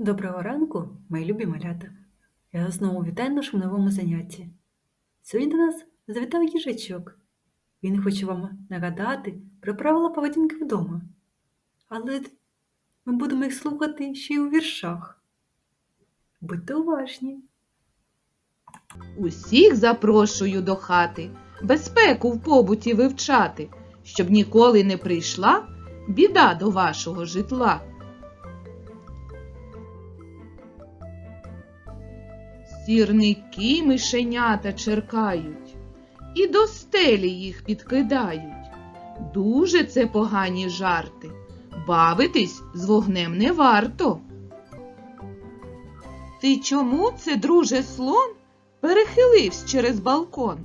Доброго ранку, мої любі малята. Я знову вітаю на нашому новому занятті. Сьогодні до нас завітав їжачок. Він хоче вам нагадати про правила поведінки вдома. Але ми будемо їх слухати ще й у віршах. Будьте уважні. Усіх запрошую до хати, безпеку в побуті вивчати, щоб ніколи не прийшла біда до вашого житла. Сірники мишенята черкають і до стелі їх підкидають. Дуже це погані жарти. Бавитись з вогнем не варто. Ти чому це, друже слон, перехиливсь через балкон?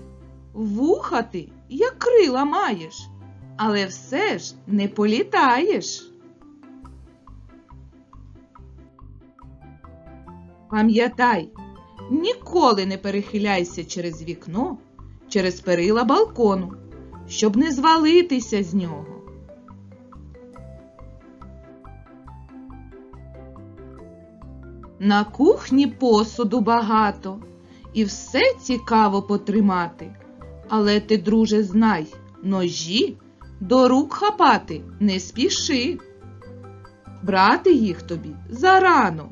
Вуха ти, як крила маєш, але все ж не політаєш. Пам'ятай, ніколи не перехиляйся через вікно, через перила балкону, щоб не звалитися з нього. На кухні посуду багато, і все цікаво потримати. Але ти, друже, знай, ножі до рук хапати не спіши. Брати їх тобі зарано,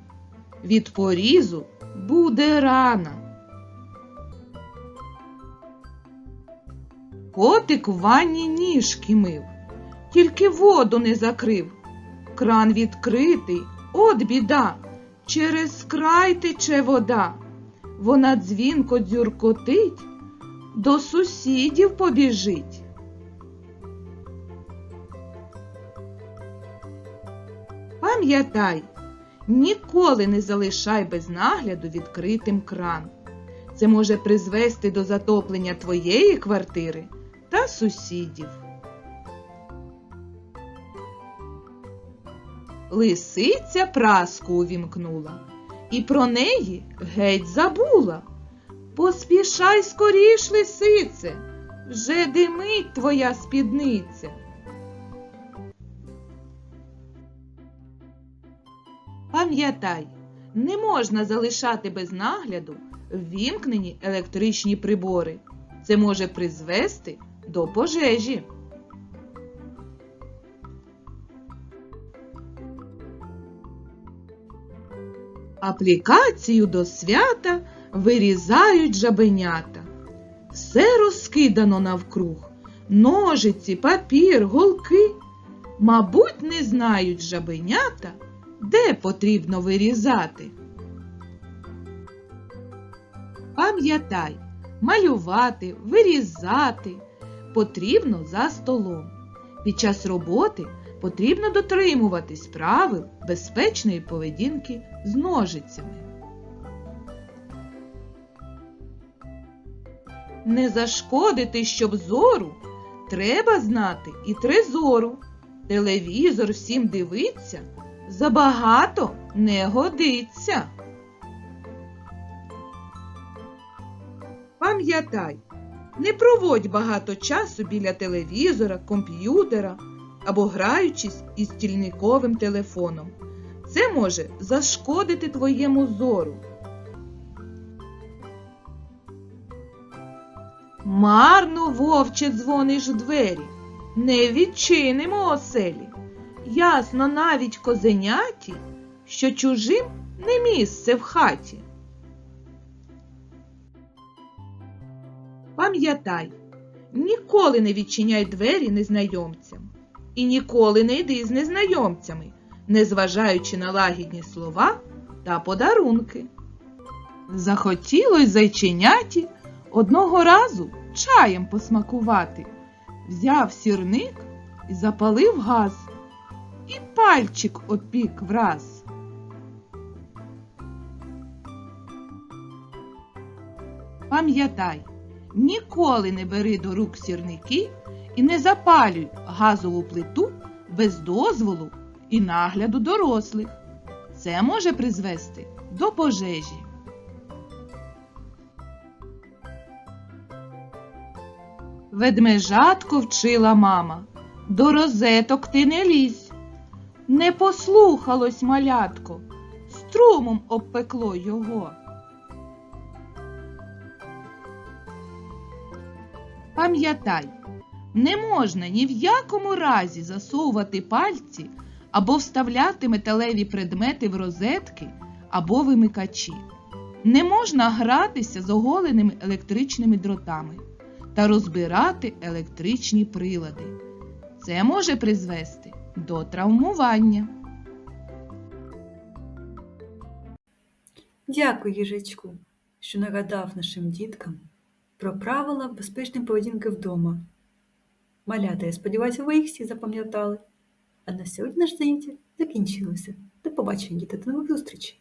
від порізу буде рана. Котик в ванні ніжки мив, тільки воду не закрив. Кран відкритий, от біда, через край тече вода. Вона дзвінко дзюркотить, до сусідів побіжить. Пам'ятай, ніколи не залишай без нагляду відкритим кран. Це може призвести до затоплення твоєї квартири та сусідів. Лисиця праску увімкнула і про неї геть забула. Поспішай скоріш, лисице, вже димить твоя спідниця. Пам'ятай, не можна залишати без нагляду ввімкнені електричні прибори. Це може призвести до пожежі. Аплікацію до свята вирізають жабенята. Все розкидано навкруг. Ножиці, папір, голки. Мабуть, не знають жабенята, де потрібно вирізати. Пам'ятай, малювати, вирізати потрібно за столом. Під час роботи потрібно дотримуватись правил безпечної поведінки з ножицями. Не зашкодити, щоб зору, треба знати і трезору. Телевізор всім дивиться, забагато не годиться. Пам'ятай, не проводь багато часу біля телевізора, комп'ютера або граючись із стільниковим телефоном. Це може зашкодити твоєму зору. Марно, вовче, дзвониш в двері, не відчинимо оселі. Ясно навіть козеняті, що чужим не місце в хаті. Пам'ятай, ніколи не відчиняй двері незнайомцям і ніколи не йди з незнайомцями, незважаючи на лагідні слова та подарунки. Захотілось зайченяті одного разу чаєм посмакувати. Взяв сірник і запалив газ, пальчик опік враз. Пам'ятай, ніколи не бери до рук сірники і не запалюй газову плиту без дозволу і нагляду дорослих. Це може призвести до пожежі. Ведмежатко вчила мама, до розеток ти не лізь. Не послухалось малятко, струмом обпекло його. Пам'ятай, не можна ні в якому разі засовувати пальці або вставляти металеві предмети в розетки або вимикачі. Не можна гратися з оголеними електричними дротами та розбирати електричні прилади. Це може призвести до травмування. Дякую, їжачку, що нагадав нашим діткам про правила безпечної поведінки вдома. Малята, я сподіваюся, ви їх всі запам'ятали. А на сьогодні наш заняття закінчилося. До побачення, діти, до нових зустрічей!